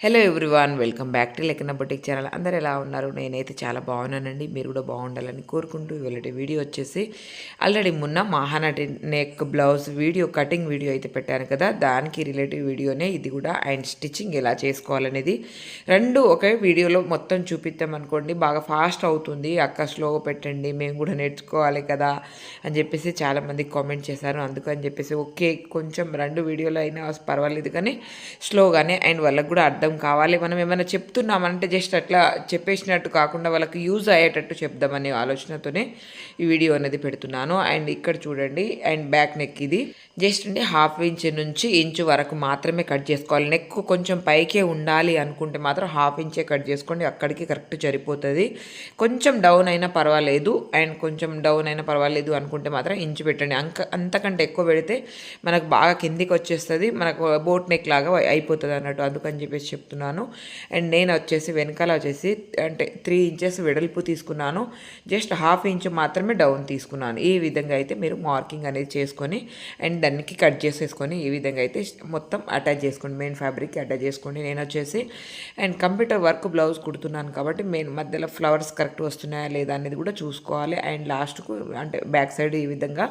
Hello everyone welcome back to Lekkana boutique channel అందరు ఎలా ఉన్నారు? నేనైతే చాలా బాగున్నానండి. మీరు కూడా బాగుండాలని కోరుకుంటూ వెళ్ళటి వీడియో వచ్చేసి ఆల్రెడీ మొన్న Mahanati neck blouse video cutting video అయితే పెట్టాను కదా. దానికి రిలేటివ్ వీడియోనే ఇది కూడా అండ్ స్టిచ్చింగ్ ఎలా చేసుకోవాలనేది రెండు ఒకే వీడియోలో మొత్తం చూపిద్దామనుకోండి అనుకోండి. బాగా ఫాస్ట్ అవుతుంది. అక్క స్లోగా పెట్టండి మేము కూడా నేర్చుకోవాలి కదా అని చెప్పేసి చాలామంది కామెంట్ చేశారు. అందుకని చెప్పేసి ఓకే కొంచెం రెండు వీడియోలు అయినా పర్వాలేదు కానీ స్లోగానే అండ్ వాళ్ళకి కూడా అర్థం కావాలి. మనం ఏమైనా చెప్తున్నామంటే జస్ట్ అట్లా చెప్పేసినట్టు కాకుండా వాళ్ళకి యూజ్ అయ్యేటట్టు చెప్దామనే ఆలోచనతోనే ఈ వీడియో అనేది పెడుతున్నాను. అండ్ ఇక్కడ చూడండి అండ్ బ్యాక్ నెక్ ఇది. జస్ట్ అండి హాఫ్ ఇంచ్ నుంచి ఇంచు వరకు మాత్రమే కట్ చేసుకోవాలి. నెక్ కొంచెం పైకే ఉండాలి అనుకుంటే మాత్రం హాఫ్ ఇంచే కట్ చేసుకోండి. అక్కడికి కరెక్ట్ సరిపోతుంది. కొంచెం డౌన్ అయినా పర్వాలేదు. అండ్ కొంచెం డౌన్ అయినా పర్వాలేదు అనుకుంటే మాత్రం ఇంచు పెట్టండి. అంక అంతకంటే ఎక్కువ పెడితే మనకు బాగా కిందికి వచ్చేస్తుంది. మనకు బోట్ నెక్ లాగా అయిపోతుంది అన్నట్టు అందుకని చెప్పేసి చెప్తున్నాను. అండ్ నేను వచ్చేసి వెనకాల వచ్చేసి అంటే త్రీ ఇంచెస్ వెడల్పు తీసుకున్నాను. జస్ట్ హాఫ్ ఇంచ్ మాత్రమే డౌన్ తీసుకున్నాను. ఈ విధంగా అయితే మీరు మార్కింగ్ అనేది చేసుకొని అండ్ దానికి కట్ చేసేసుకొని ఈ విధంగా అయితే మొత్తం అటాచ్ చేసుకోండి. మెయిన్ ఫ్యాబ్రిక్కి అటాచ్ చేసుకోండి. నేను వచ్చేసి అండ్ కంప్యూటర్ వర్క్ బ్లౌజ్ కుడుతున్నాను కాబట్టి మెయిన్ మధ్యలో ఫ్లవర్స్ కరెక్ట్ వస్తున్నాయా లేదా అనేది కూడా చూసుకోవాలి. అండ్ లాస్ట్కు అంటే బ్యాక్ సైడ్ ఈ విధంగా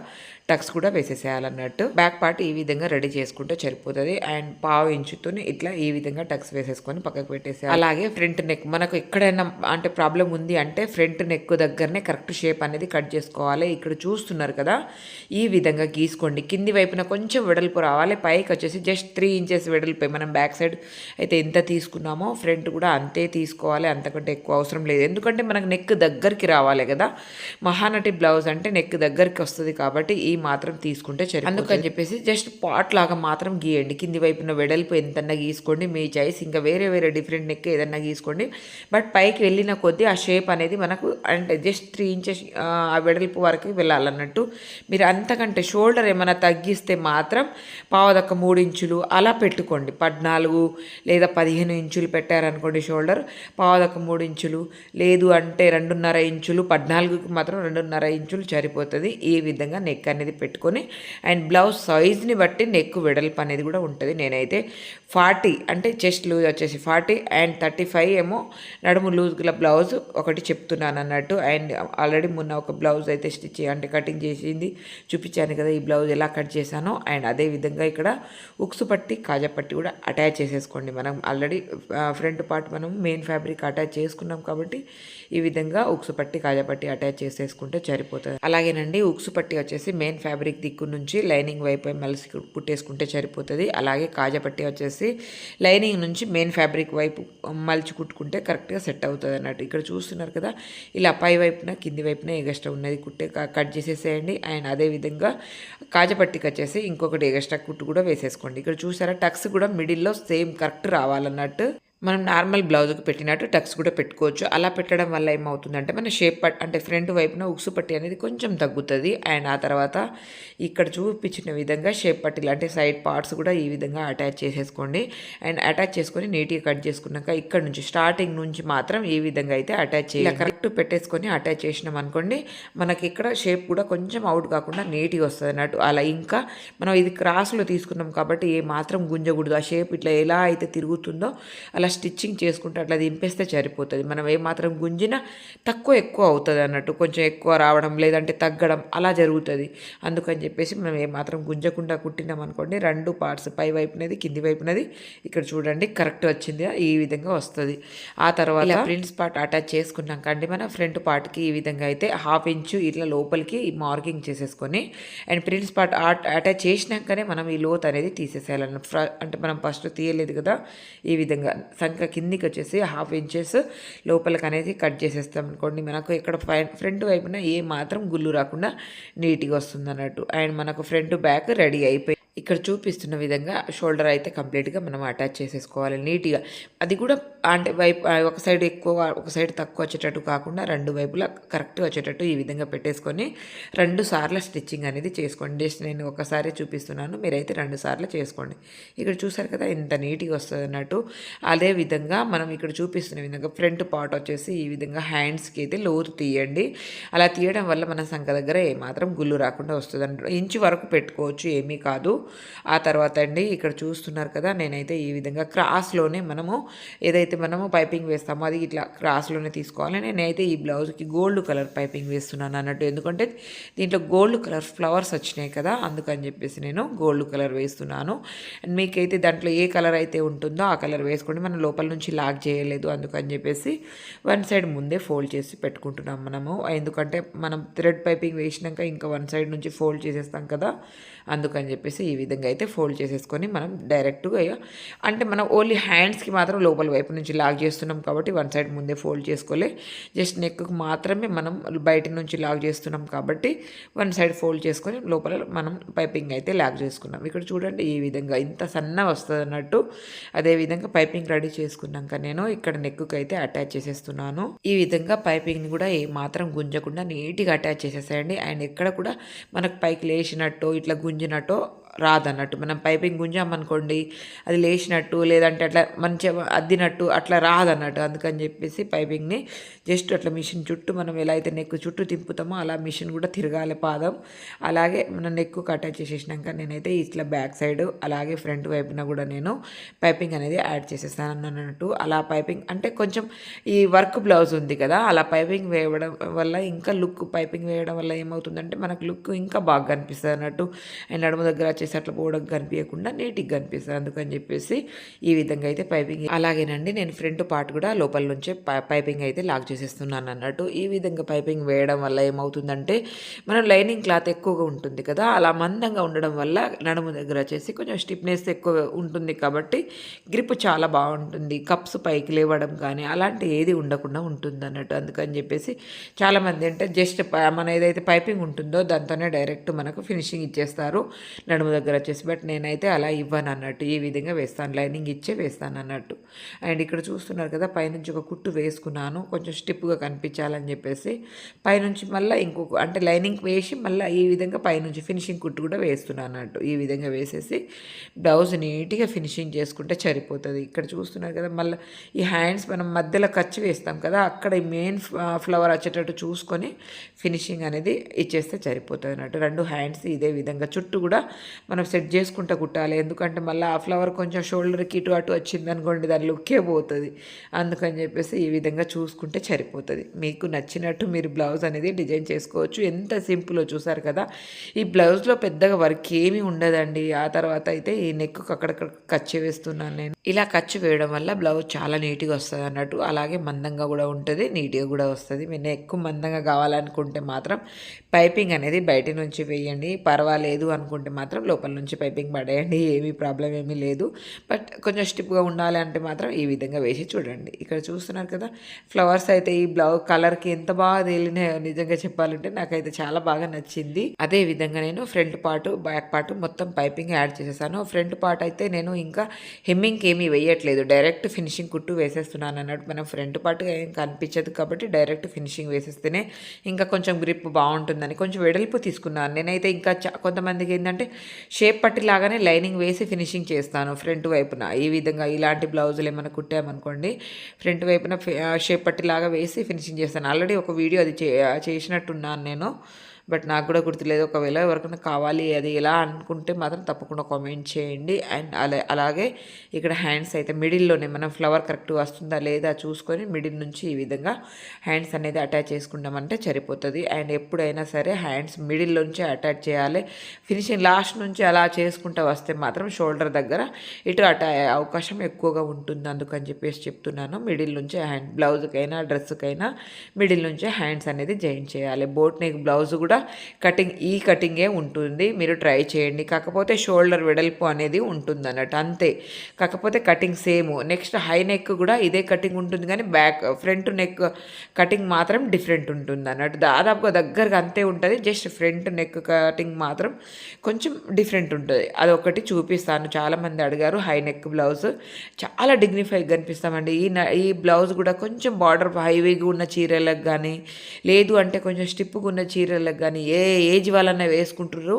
టక్స్ కూడా వేసేసేయాలన్నట్టు. బ్యాక్ పార్ట్ ఈ విధంగా రెడీ చేసుకుంటే సరిపోతుంది. అండ్ పావు ఇంచుతో ఇట్లా ఈ విధంగా టక్స్ వేసేసుకొని పక్కకు పెట్టేసేయాలి. అలాగే ఫ్రంట్ నెక్ మనకు ఎక్కడైనా అంటే ప్రాబ్లం ఉంది అంటే ఫ్రంట్ నెక్ దగ్గరనే కరెక్ట్ షేప్ అనేది కట్ చేసుకోవాలి. ఇక్కడ చూస్తున్నారు కదా ఈ విధంగా గీసుకోండి. కింది వైపున కొంచెం వెడల్పు రావాలి. పైకి వచ్చేసి జస్ట్ త్రీ ఇంచెస్ వెడల్పు. మనం బ్యాక్ సైడ్ అయితే ఎంత తీసుకున్నామో ఫ్రంట్ కూడా అంతే తీసుకోవాలి. అంతకంటే ఎక్కువ అవసరం లేదు. ఎందుకంటే మనకు నెక్ దగ్గరికి రావాలి కదా. మహానటి బ్లౌజ్ అంటే నెక్ దగ్గరికి వస్తుంది కాబట్టి ఈ మాత్రం తీసుకుంటే సరి అందుకని చెప్పేసి జస్ట్ పాట్ లాగా మాత్రం గీయండి. కింది వైపున వెడల్పు ఎంతన్నా గీసుకోండి మీ చాయిస్ ఇంకా వేరే వేరే డిఫరెంట్ నెక్ ఏదన్నా గీసుకోండి. బట్ పైకి వెళ్ళిన కొద్దీ ఆ షేప్ అనేది మనకు అంటే జస్ట్ త్రీ ఇంచెస్ ఆ వెడల్పు వరకు వెళ్ళాలన్నట్టు. మీరు అంతకంటే షోల్డర్ ఏమైనా తగ్గిస్తే మాత్రం పావదక్క మూడు ఇంచులు అలా పెట్టుకోండి. పద్నాలుగు లేదా పదిహేను ఇంచులు పెట్టారనుకోండి షోల్డర్ పావదక్క మూడు ఇంచులు. లేదు అంటే రెండున్నర ఇంచులు పద్నాలుగుకి మాత్రం రెండున్నర ఇంచులు సరిపోతుంది. ఈ విధంగా నెక్ అనేది పెట్టుకొని అండ్ బ్లౌజ్ సైజ్ని బట్టి నెక్ వెడల్పు అనేది కూడా ఉంటుంది. నేనైతే ఫార్టీ అంటే చెస్ట్ లూజ్ వచ్చేసి ఫార్టీ అండ్ థర్టీ ఫైవ్ ఏమో నడుము లూజ్ గల బ్లౌజ్ ఒకటి చెప్తున్నాను అన్నట్టు. అండ్ ఆల్రెడీ మొన్న ఒక బ్లౌజ్ అయితే స్టిచ్ అంటే కటింగ్ చేసింది. చూపించాను కదా ఈ బ్లౌజ్ ఎలా కట్ చేశానో. అండ్ అదే విధంగా ఇక్కడ ఉక్సు పట్టి కాజా పట్టి కూడా అటాచ్ చేసేసుకోండి మనం. ఆల్రెడీ ఫ్రంట్ పార్ట్ మనం మెయిన్ ఫ్యాబ్రిక్ అటాచ్ చేసుకున్నాం కాబట్టి ఈ విధంగా ఉక్సు పట్టి కాజా పట్టి అటాచ్ చేసేసుకుంటే సరిపోతుంది. అలాగేనండి ఉక్సు పట్టి వచ్చేసి మెయిన్ ఫ్యాబ్రిక్ దిక్కు నుంచి లైనింగ్ వైపు మలిసి కుట్టేసుకుంటే సరిపోతుంది. అలాగే కాజపట్టి వచ్చేసి లైనింగ్ నుంచి మెయిన్ ఫ్యాబ్రిక్ వైపు మలిచి కుట్టుకుంటే కరెక్ట్గా సెట్ అవుతుంది అన్నట్టు. ఇక్కడ చూస్తున్నారు కదా ఇలా పై వైపున కింది వైపున ఎగస్ట్రా ఉన్నది కుట్టే కట్ చేసేసేయండి. అండ్ అదే విధంగా కాజపట్టికి వచ్చేసి ఇంకొకటి ఎగస్ట్రా కుట్టు కూడా వేసేసుకోండి. ఇక్కడ చూసారా టక్స్ కూడా మిడిల్లో సేమ్ కరెక్ట్ రావాలన్నట్టు. మనం నార్మల్ బ్లౌజ్కి పెట్టినట్టు టక్స్ కూడా పెట్టుకోవచ్చు. అలా పెట్టడం వల్ల ఏమవుతుందంటే మన షేప్ పట్ అంటే ఫ్రంట్ వైపున ఉక్సు పట్టి అనేది కొంచెం తగ్గుతుంది. అండ్ ఆ తర్వాత ఇక్కడ చూపించిన విధంగా షేప్ పట్టీలు అంటే సైడ్ పార్ట్స్ కూడా ఈ విధంగా అటాచ్ చేసేసుకోండి. అండ్ అటాచ్ చేసుకొని నీట్గా కట్ చేసుకున్నాక ఇక్కడ నుంచి స్టార్టింగ్ నుంచి మాత్రం ఈ విధంగా అయితే అటాచ్ చేయాలి కరెక్ట్ పెట్టేసుకొని అటాచ్ చేసినాం అనుకోండి మనకి ఇక్కడ షేప్ కూడా కొంచెం అవుట్ కాకుండా నీట్గా వస్తుంది అన్నట్టు. అలా ఇంకా మనం ఇది క్రాస్లో తీసుకున్నాం కాబట్టి ఏ మాత్రం గుంజకూడదు. ఆ షేప్ ఇట్లా ఎలా అయితే తిరుగుతుందో అలా స్టిచ్చింగ్ చేసుకుంటే అట్లా దింపేస్తే సరిపోతుంది. మనం ఏమాత్రం గుంజినా తక్కువ ఎక్కువ అవుతుంది అన్నట్టు. కొంచెం ఎక్కువ రావడం లేదంటే తగ్గడం అలా జరుగుతుంది. అందుకని చెప్పేసి మనం ఏమాత్రం గుంజకుండా కుట్టినాం అనుకోండి రెండు పార్ట్స్ పై వైపునది కింది వైపునది. ఇక్కడ చూడండి కరెక్ట్ వచ్చింది. ఈ విధంగా వస్తుంది. ఆ తర్వాత ప్రింట్స్ పార్ట్ అటాచ్ చేసుకున్నాం కండి మన. ఫ్రంట్ పార్ట్కి ఈ విధంగా అయితే హాఫ్ ఇంచు ఇట్లా లోపలికి మార్కింగ్ చేసేసుకొని అండ్ ప్రింట్స్ పార్ట్ అటాచ్ చేసినాకనే మనం ఈ లోత్ అనేది తీసేసేయాలన్న అంటే మనం ఫస్ట్ తీయలేదు కదా ఈ విధంగా సంఖ్య కిందికి వచ్చేసి హాఫ్ ఇంచెస్ లోపలికి అనేది కట్ చేసేస్తాం అనుకోండి. మనకు ఇక్కడ ఫ్రంట్ వైపున ఏ మాత్రం గుళ్ళు రాకుండా నీట్గా వస్తుంది అన్నట్టు అండ్ మనకు ఫ్రంట్ బ్యాక్ రెడీ అయిపోయి ఇక్కడ చూపిస్తున్న విధంగా షోల్డర్ అయితే కంప్లీట్గా మనం అటాచ్ చేసేసుకోవాలి. నీట్గా అది కూడా అంటే వైపు ఒక సైడ్ ఎక్కువ ఒక సైడ్ తక్కువ వచ్చేటట్టు కాకుండా రెండు వైపులా కరెక్ట్గా వచ్చేటట్టు ఈ విధంగా పెట్టేసుకొని రెండు సార్లు స్టిచ్చింగ్ అనేది చేసుకోండి. జస్ట్ నేను ఒకసారి చూపిస్తున్నాను. మీరైతే రెండు సార్లు చేసుకోండి. ఇక్కడ చూసారు కదా ఇంత నీట్గా వస్తుంది అన్నట్టు. అదే విధంగా మనం ఇక్కడ చూపిస్తున్న విధంగా ఫ్రంట్ పార్ట్ వచ్చేసి ఈ విధంగా హ్యాండ్స్కి అయితే లోతు తీయండి. అలా తీయడం వల్ల మన సంఖ దగ్గర ఏమాత్రం గుళ్ళు రాకుండా వస్తుంది ఇంచు వరకు పెట్టుకోవచ్చు ఏమీ కాదు. ఆ తర్వాత అండి ఇక్కడ చూస్తున్నారు కదా నేనైతే ఈ విధంగా క్రాస్లోనే మనము ఏదైతే మనము పైపింగ్ వేస్తామో అది ఇట్లా క్రాస్లోనే తీసుకోవాలి. నేనైతే ఈ బ్లౌజ్కి గోల్డ్ కలర్ పైపింగ్ వేస్తున్నాను అన్నట్టు. ఎందుకంటే దీంట్లో గోల్డ్ కలర్ ఫ్లవర్స్ వచ్చినాయి కదా అందుకని చెప్పేసి నేను గోల్డ్ కలర్ వేస్తున్నాను. అండ్ మీకైతే దాంట్లో ఏ కలర్ అయితే ఉంటుందో ఆ కలర్ వేసుకోండి. మనం లోపల నుంచి లాక్ చేయలేదు అందుకని చెప్పేసి వన్ సైడ్ ముందే ఫోల్డ్ చేసి పెట్టుకుంటున్నాం మనము. ఎందుకంటే మనం థ్రెడ్ పైపింగ్ వేసినాక ఇంకా వన్ సైడ్ నుంచి ఫోల్డ్ చేసేస్తాం కదా అందుకని చెప్పేసి ఈ ఈ విధంగా అయితే ఫోల్డ్ చేసేసుకొని మనం డైరెక్ట్గా అంటే మనం ఓన్లీ హ్యాండ్స్కి మాత్రం లోపల వైపు నుంచి లాక్ చేస్తున్నాం కాబట్టి వన్ సైడ్ ముందే ఫోల్డ్ చేసుకోలే. జస్ట్ నెక్కు మాత్రమే మనం బయట నుంచి లాక్ చేస్తున్నాం కాబట్టి వన్ సైడ్ ఫోల్డ్ చేసుకొని లోపల మనం పైపింగ్ అయితే లాక్ చేసుకున్నాం. ఇక్కడ చూడండి ఈ విధంగా ఇంత సన్న వస్తుంది అన్నట్టు అదేవిధంగా పైపింగ్ రెడీ చేసుకున్నాక నేను ఇక్కడ నెక్కుకి అయితే అటాచ్ చేసేస్తున్నాను. ఈ విధంగా పైపింగ్ని కూడా ఏ మాత్రం గుంజకుండా నీట్గా అటాచ్ చేసేసేయండి. అండ్ ఎక్కడ కూడా మనకు పైకి లేచినట్టు ఇట్లా గుంజినట్టు రాదన్నట్టు. మనం పైపింగ్ గుంజామనుకోండి అది లేచినట్టు లేదంటే అట్లా మంచిగా అద్దినట్టు అట్లా రాదన్నట్టు. అందుకని చెప్పేసి పైపింగ్ని జస్ట్ అట్లా మిషన్ చుట్టూ మనం ఎలా అయితే నెక్ చుట్టూ తింపుతామో అలా మిషన్ కూడా తిరగాలి పాదం. అలాగే మన నెక్కు అటాచ్ చేసేసినాక నేనైతే ఇట్లా బ్యాక్ సైడ్ అలాగే ఫ్రంట్ వైపున కూడా నేను పైపింగ్ అనేది యాడ్ చేసేస్తాను అన్నట్టు. అలా పైపింగ్ అంటే కొంచెం ఈ వర్క్ బ్లౌజ్ ఉంది కదా అలా పైపింగ్ వేయడం వల్ల ఇంకా లుక్ పైపింగ్ వేయడం వల్ల ఏమవుతుందంటే మనకు లుక్ ఇంకా బాగా కనిపిస్తుంది అన్నట్టు. అండ్ నడుము దగ్గర వచ్చేసి అట్లా పోవడం కనిపించకుండా నీట్గా కనిపిస్తుంది. అందుకని చెప్పేసి ఈ విధంగా అయితే పైపింగ్ అలాగేనండి. నేను ఫ్రంట్ పార్ట్ కూడా లోపల నుంచే పైపింగ్ అయితే లాక్ చేసేస్తున్నాను అన్నట్టు ఈ విధంగా పైపింగ్ వేయడం వల్ల ఏమవుతుందంటే మనం లైనింగ్ క్లాత్ ఎక్కువగా ఉంటుంది కదా అలా మందంగా ఉండడం వల్ల నడుము దగ్గర వచ్చేసి కొంచెం స్టిఫ్నెస్ ఎక్కువ ఉంటుంది కాబట్టి గ్రిప్ చాలా బాగుంటుంది. కప్స్ పైకి లేవడం కానీ అలాంటి ఏది ఉండకుండా ఉంటుంది అన్నట్టు అందుకని చెప్పేసి చాలామంది అంటే జస్ట్ మన ఏదైతే పైపింగ్ ఉంటుందో దాంతోనే డైరెక్ట్ మనకు ఫినిషింగ్ ఇచ్చేస్తారు నడుము దగ్గర వచ్చేసి. బట్ నేనైతే అలా ఇవ్వను అన్నట్టు ఈ విధంగా వేస్తాను. లైనింగ్ ఇచ్చే వేస్తాను అన్నట్టు అండ్ ఇక్కడ చూస్తున్నారు కదా పైనుంచి ఒక కుట్టు వేసుకున్నాను. కొంచెం స్టిప్గా కనిపించాలని చెప్పేసి పైనుంచి మళ్ళీ ఇంకొక అంటే లైనింగ్ వేసి మళ్ళీ ఈ విధంగా పైనుంచి ఫినిషింగ్ కుట్టు కూడా వేస్తున్నాను అన్నట్టు. ఈ విధంగా వేసేసి బ్లౌజ్ నీట్గా ఫినిషింగ్ చేసుకుంటే సరిపోతుంది. ఇక్కడ చూస్తున్నారు కదా మళ్ళీ ఈ హ్యాండ్స్ మనం మధ్యలో ఖర్చు వేస్తాం కదా అక్కడ ఈ మెయిన్ ఫ్లవర్ వచ్చేటట్టు చూసుకొని ఫినిషింగ్ అనేది ఇచ్చేస్తే సరిపోతుంది అన్నట్టు. రెండు హ్యాండ్స్ ఇదే విధంగా చుట్టూ కూడా మనం సెట్ చేసుకుంటూ కుట్టాలి. ఎందుకంటే మళ్ళీ ఆ ఫ్లవర్ కొంచెం షోల్డర్కి ఇటు అటు వచ్చింది అనుకోండి దాని లుక్కే పోతుంది. అందుకని చెప్పేసి ఈ విధంగా చూసుకుంటే సరిపోతుంది. మీకు నచ్చినట్టు మీరు బ్లౌజ్ అనేది డిజైన్ చేసుకోవచ్చు. ఎంత సింపుల్ చూసారు కదా. ఈ బ్లౌజ్లో పెద్దగా వర్క్ ఏమీ ఉండదండి. ఆ తర్వాత అయితే ఈ నెక్కు అక్కడక్కడ కచ్చే వేస్తున్నాను నేను. ఇలా ఖర్చు వేయడం వల్ల బ్లౌజ్ చాలా నీట్గా వస్తుంది అన్నట్టు. అలాగే మందంగా కూడా ఉంటుంది నీట్గా కూడా వస్తుంది. మీరు ఎక్కువ మందంగా కావాలనుకుంటే మాత్రం పైపింగ్ అనేది బయట నుంచి వేయండి. పర్వాలేదు అనుకుంటే మాత్రం లోపల నుంచి పైపింగ్ పడేయండి. ఏమీ ప్రాబ్లం ఏమీ లేదు. బట్ కొంచెం స్టిప్గా ఉండాలి అంటే మాత్రం ఈ విధంగా వేసి చూడండి. ఇక్కడ చూస్తున్నారు కదా ఫ్లవర్స్ అయితే ఈ బ్లౌజ్ కలర్కి ఎంత బాగా తేలినాయో నిజంగా చెప్పాలంటే నాకైతే చాలా బాగా నచ్చింది. అదే విధంగా నేను ఫ్రంట్ పార్ట్ బ్యాక్ పార్ట్ మొత్తం పైపింగ్ యాడ్ చేసేసాను. ఫ్రంట్ పార్ట్ అయితే నేను ఇంకా హెమ్మింగ్కి ఏమీ వేయట్లేదు. డైరెక్ట్ ఫినిషింగ్ కుట్టు వేసేస్తున్నాను అన్నట్టు మనం ఫ్రంట్ పార్ట్ ఏం కనిపించదు కాబట్టి డైరెక్ట్ ఫినిషింగ్ వేసేస్తేనే ఇంకా కొంచెం గ్రిప్ బాగుంటుందని కొంచెం వెడల్పు తీసుకున్నాను. నేనైతే ఇంకా కొంతమందికి ఏంటంటే షేప్ పట్టి లాగానే లైనింగ్ వేసి ఫినిషింగ్ చేస్తాను ఫ్రంట్ వైపున. ఈ విధంగా ఇలాంటి బ్లౌజులు ఏమైనా కుట్టామనుకోండి ఫ్రంట్ వైపున షేప్ పట్టి లాగా వేసి ఫినిషింగ్ చేస్తాను. ఆల్రెడీ ఒక వీడియో అది చేసినట్టున్నాను నేను. బట్ నాకు కూడా గుర్తులేదు. ఒకవేళ ఎవరికైనా కావాలి అది ఎలా అనుకుంటే మాత్రం తప్పకుండా కామెంట్ చేయండి. అండ్ అలా అలాగే ఇక్కడ హ్యాండ్స్ అయితే మిడిల్లోనే మనం ఫ్లవర్ కరెక్ట్ వస్తుందా లేదా చూసుకొని మిడిల్ నుంచి ఈ విధంగా హ్యాండ్స్ అనేది అటాచ్ చేసుకుంటామంటే సరిపోతుంది. అండ్ ఎప్పుడైనా సరే హ్యాండ్స్ మిడిల్లోంచి అటాచ్ చేయాలి. ఫినిషింగ్ లాస్ట్ నుంచి అలా చేసుకుంటూ వస్తే మాత్రం షోల్డర్ దగ్గర ఇటు అటా అవకాశం ఎక్కువగా ఉంటుంది. అందుకని చెప్పేసి చెప్తున్నాను. మిడిల్ నుంచి హ్యాండ్ బ్లౌజ్కైనా డ్రెస్కైనా మిడిల్ నుంచి హ్యాండ్స్ అనేది జాయిన్ చేయాలి. బోట్ నెక్ బ్లౌజ్ కూడా కూడా కటింగ్ ఈ కటింగే ఉంటుంది. మీరు ట్రై చేయండి. కాకపోతే షోల్డర్ వెడల్పు అనేది ఉంటుంది అన్నట్టు అంతే. కాకపోతే cutting same. Next high neck కూడా ఇదే కటింగ్ ఉంటుంది కానీ బ్యాక్ ఫ్రంట్ నెక్ కటింగ్ మాత్రం డిఫరెంట్ ఉంటుంది అన్నట్టు దాదాపుగా దగ్గరగా అంతే ఉంటుంది. జస్ట్ ఫ్రంట్ నెక్ కటింగ్ మాత్రం కొంచెం డిఫరెంట్ ఉంటుంది. అదొకటి చూపిస్తాను. చాలామంది అడిగారు హై నెక్ బ్లౌజ్. చాలా డిగ్నిఫై కనిపిస్తామండి ఈ ఈ బ్లౌజ్ కూడా కొంచెం బార్డర్ హైవేగా ఉన్న చీరలకు కానీ లేదు అంటే కొంచెం స్టిప్గా ఉన్న చీరలకు కానీ ఏ ఏజ్ వాళ్ళన్నా వేసుకుంటారు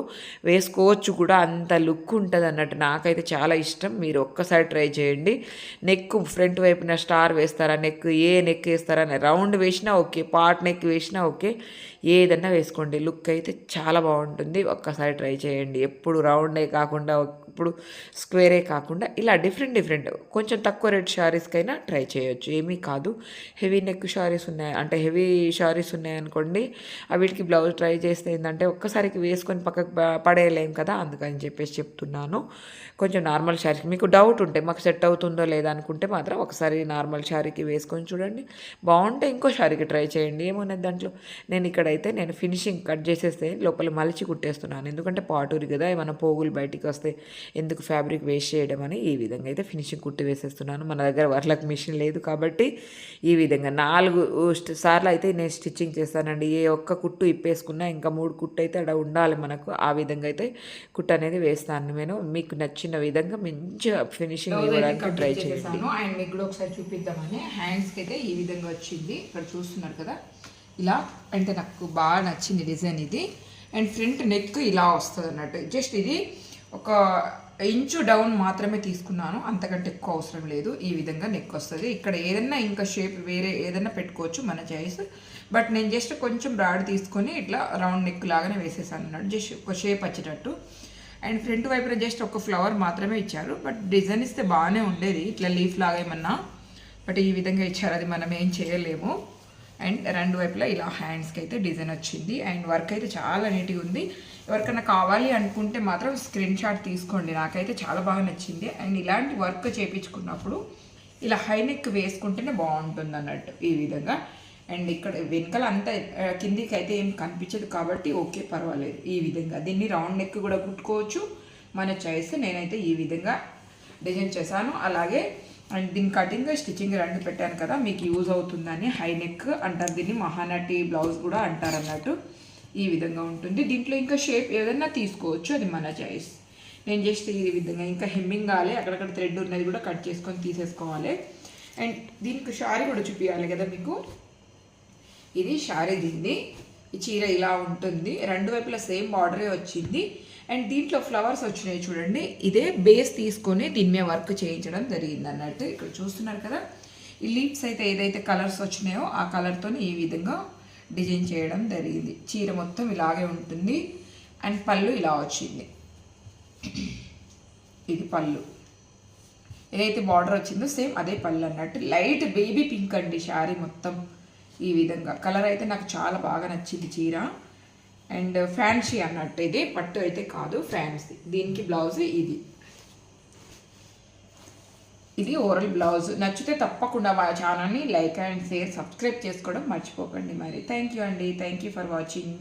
వేసుకోవచ్చు కూడా అంత లుక్ ఉంటుంది అన్నట్టు నాకైతే చాలా ఇష్టం. మీరు ఒక్కసారి ట్రై చేయండి. నెక్ ఫ్రంట్ వైపున స్టార్ వేస్తారా నెక్ ఏ నెక్ వేస్తారా రౌండ్ వేసినా ఓకే పార్ట్ నెక్ వేసినా ఓకే. ఏదన్నా వేసుకోండి. లుక్ అయితే చాలా బాగుంటుంది. ఒక్కసారి ట్రై చేయండి. ఎప్పుడు రౌండే కాకుండా ఇప్పుడు స్క్వేరే కాకుండా ఇలా డిఫరెంట్ డిఫరెంట్ కొంచెం తక్కువ రేట్ శారీస్కైనా ట్రై చేయొచ్చు. ఏమీ కాదు. హెవీ నెక్ శారీస్ ఉన్నాయి. అంటే హెవీ శారీస్ ఉన్నాయనుకోండి వీటికి బ్లౌజ్ ట్రై చేస్తే ఏంటంటే ఒక్కసారికి వేసుకొని పక్కకు పడేయలేం కదా అందుకని చెప్పేసి చెప్తున్నాను. కొంచెం నార్మల్ శారీకి మీకు డౌట్ ఉంటే మాకు సెట్ అవుతుందో లేదా అనుకుంటే మాత్రం ఒకసారి నార్మల్ శారీకి వేసుకొని చూడండి. బాగుంటే ఇంకో శారీకి ట్రై చేయండి. ఏమున్నది దాంట్లో? నేను ఇక్కడైతే నేను ఫినిషింగ్ కట్ చేసేస్తే లోపల మలిచి కుట్టేస్తున్నాను. ఎందుకంటే పాటూరి కదా ఏమైనా పోగులు బయటికి వస్తే ఎందుకు ఫ్యాబ్రిక్ వేస్ట్ చేయడం అని ఈ విధంగా అయితే ఫినిషింగ్ కుట్టి వేసేస్తున్నాను. మన దగ్గర వర్లకు మిషన్ లేదు కాబట్టి ఈ విధంగా నాలుగు సార్లు అయితే నేను స్టిచ్చింగ్ చేస్తానండి. ఏ ఒక్క కుట్టు ఇప్పేసుకున్నా ఇంకా మూడు కుట్టు అయితే అక్కడ ఉండాలి మనకు. ఆ విధంగా అయితే కుట్టు అనేది వేస్తాను నేను. మీకు నచ్చిన విధంగా మంచిగా ఫినిషింగ్ ఇవ్వడానికి ట్రై చేస్తాను అండ్ మీకు కూడా ఒకసారి చూపిద్దామని. హ్యాండ్స్కి అయితే ఈ విధంగా వచ్చింది. ఇక్కడ చూస్తున్నారు కదా. ఇలా అంటే నాకు బాగా నచ్చింది డిజైన్ ఇది. అండ్ ఫ్రంట్ నెక్ ఇలా వస్తుంది అన్నట్టు జస్ట్ ఇది ఒక ఇంచు డౌన్ మాత్రమే తీసుకున్నాను. అంతకంటే ఎక్కువ అవసరం లేదు. ఈ విధంగా నెక్ వస్తుంది. ఇక్కడ ఏదైనా ఇంకా షేప్ వేరే ఏదైనా పెట్టుకోవచ్చు మన చాయిస్ బట్ నేను జస్ట్ కొంచెం బ్రాడ్ తీసుకొని ఇట్లా రౌండ్ నెక్ లాగానే వేసేసాను అన్నట్టు జస్ట్ ఒక షేప్ వచ్చేటట్టు. అండ్ ఫ్రంట్ వైపున జస్ట్ ఒక ఫ్లవర్ మాత్రమే ఇచ్చారు. బట్ డిజైన్ ఇస్తే బాగానే ఉండేది. ఇట్లా లీఫ్ లాగా ఏమన్నా. బట్ ఈ విధంగా ఇచ్చారు. అది మనం ఏం చేయలేము. అండ్ రెండు వైపులా ఇలా హ్యాండ్స్కి అయితే డిజైన్ వచ్చింది. అండ్ వర్క్ అయితే చాలా నీట్గా ఉంది. ఎవరికైనా కావాలి అనుకుంటే మాత్రం స్క్రీన్ షాట్ తీసుకోండి. నాకైతే చాలా బాగా నచ్చింది. అండ్ ఇలాంటి వర్క్ చేయించుకున్నప్పుడు ఇలా హై నెక్ వేసుకుంటేనే బాగుంటుంది అన్నట్టు ఈ విధంగా. అండ్ ఇక్కడ వెనకాల అంతా కిందికి అయితే ఏం కనిపించదు కాబట్టి ఓకే పర్వాలేదు. ఈ విధంగా దీన్ని రౌండ్ నెక్ కూడా కుట్టుకోవచ్చు. మన చాయిస్ నేనైతే ఈ విధంగా డిజైన్ చేశాను. అలాగే అండ్ దీని కటింగ్ స్టిచ్చింగ్ రెండు పెట్టాను కదా మీకు యూజ్ అవుతుందని హై నెక్ అంటారు. దీన్ని మహానటి బ్లౌజ్ కూడా అంటారు అన్నట్టు ఈ విధంగా ఉంటుంది. దీంట్లో ఇంకా షేప్ ఏదైనా తీసుకోవచ్చు అది మన చాయిస్ నేను జస్ట్ ఈ విధంగా ఇంకా హెమ్మింగ్ కావాలి అక్కడక్కడ థ్రెడ్ ఉన్నది కూడా కట్ చేసుకొని తీసేసుకోవాలి. అండ్ దీనికి శారీ కూడా చూపించాలి కదా మీకు? ఇది శారీ దింది ఈ చీర ఇలా ఉంటుంది. రెండు వైపులా సేమ్ బార్డరే వచ్చింది. అండ్ దీంట్లో ఫ్లవర్స్ వచ్చినాయి చూడండి. ఇదే బేస్ తీసుకొని దీని మీద వర్క్ చేయించడం జరిగింది అన్నట్టు ఇక్కడ చూస్తున్నారు కదా. ఈ లీప్స్ అయితే ఏదైతే కలర్స్ వచ్చినాయో ఆ కలర్తో ఈ విధంగా డిజైన్ చేయడం జరిగింది. చీర మొత్తం ఇలాగే ఉంటుంది. అండ్ పళ్ళు ఇలా వచ్చింది. ఇది పళ్ళు. ఏదైతే బార్డర్ వచ్చిందో సేమ్ అదే పళ్ళు అన్నట్టు. లైట్ బేబీ పింక్ అండి శారీ మొత్తం. ఈ విధంగా. కలర్ అయితే నాకు చాలా బాగా నచ్చింది చీర. అండ్ ఫ్యాన్సీ అన్నట్టు ఇది పట్టు అయితే కాదు ఫ్యాన్సీ దీనికి బ్లౌజ్ ఇది. ఇది ఓరల్ బ్లౌజ్ నచ్చితే తప్పకుండా మా ఛానల్ని లైక్ అండ్ షేర్ సబ్స్క్రైబ్ చేసుకోవడం మర్చిపోకండి మరి. థ్యాంక్ యూ అండి. Thank you for watching